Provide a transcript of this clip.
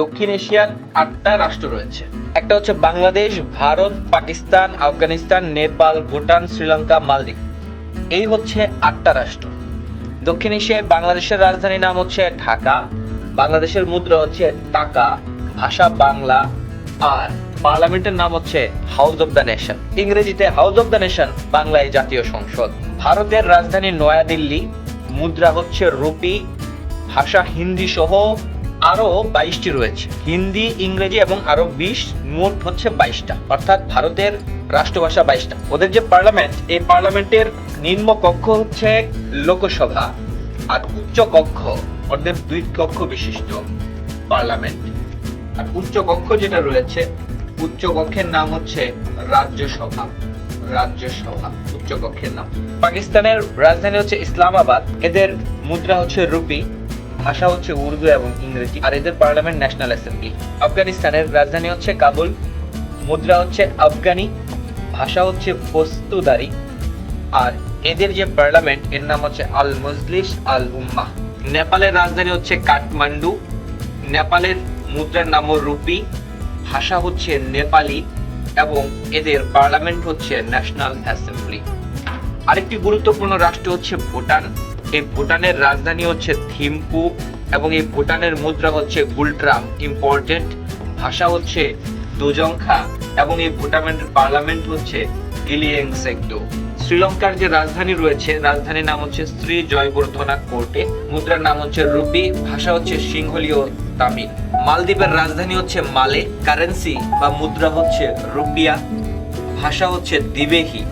দক্ষিণ এশিয়ার আটটা রাষ্ট্র রয়েছে। একটা হচ্ছে বাংলাদেশ, ভারত, পাকিস্তান, আফগানিস্তান, নেপাল, ভুটান, শ্রীলঙ্কা, মালদ্বীপ। এই হচ্ছে আটটা রাষ্ট্র। দক্ষিণ এশিয়ায় বাংলাদেশের রাজধানীর নাম হচ্ছে ঢাকা, বাংলাদেশের মুদ্রা হচ্ছে টাকা, ভাষা বাংলা, আর পার্লামেন্টের নাম হচ্ছে হাউস অব দ্য নেশন। ইংরেজিতে হাউস অব দ্য নেশন, বাংলায় জাতীয় সংসদ। ভারতের রাজধানী নয়াদিল্লি, মুদ্রা হচ্ছে রুপি, ভাষা হিন্দি সহ আরও বাইশটি রয়েছে। হিন্দি, ইংরেজি এবং আরও বিশ, মোট হচ্ছে বাইশটা। অর্থাৎ ভারতের রাষ্ট্রভাষা বাইশটা। ওদের যে পার্লামেন্ট, এই পার্লামেন্টের নিম্ন কক্ষ হচ্ছে লোকসভা আর উচ্চ কক্ষ, ওদের দুই কক্ষ বিশিষ্ট পার্লামেন্ট। আর উচ্চ কক্ষ যেটা রয়েছে, উচ্চ কক্ষের নাম হচ্ছে রাজ্যসভা। রাজ্যসভা, উচ্চ কক্ষের নাম। পাকিস্তানের রাজধানী হচ্ছে ইসলামাবাদ। এদের মুদ্রা হচ্ছে রুপি। ভাষা হচ্ছে উর্দু এবং ইংরেজি, আর এদের পার্লামেন্ট ন্যাশনাল অ্যাসেম্বলি। আফগানিস্তানের রাজধানী হচ্ছে কাবুল, মুদ্রা হচ্ছে আফগানি, ভাষা হচ্ছে পস্তুদারি আর এদের যে পার্লামেন্ট, এর নাম হচ্ছে আল মজলিস আল উম্মা নেপালের রাজধানী হচ্ছে কাঠমান্ডু, নেপালের মুদ্রার নাম রুপি, ভাষা হচ্ছে নেপালি, এবং এদের পার্লামেন্ট হচ্ছে ন্যাশনাল অ্যাসেম্বলি। আরেকটি গুরুত্বপূর্ণ রাষ্ট্র হচ্ছে ভুটান। এই ভুটানের রাজধানী হচ্ছে থিম্পু এবং এই ভুটানের মুদ্রা হচ্ছে গুলট্রাম। ইম্পর্টেন্ট ভাষা হচ্ছে দুজংখা এবং এই ভুটানের পার্লামেন্ট হচ্ছে গিলিয়েং সেক্টো শ্রীলঙ্কার যে রাজধানী রয়েছে, রাজধানীর নাম হচ্ছে শ্রী জয়বর্ধনা কোর্টে। মুদ্রার নাম হচ্ছে রুপি, ভাষা হচ্ছে সিংহলীয় তামিল। মালদ্বীপের রাজধানী হচ্ছে মালে কারেন্সি বা মুদ্রা হচ্ছে রুপিয়া, ভাষা হচ্ছে দিবেহি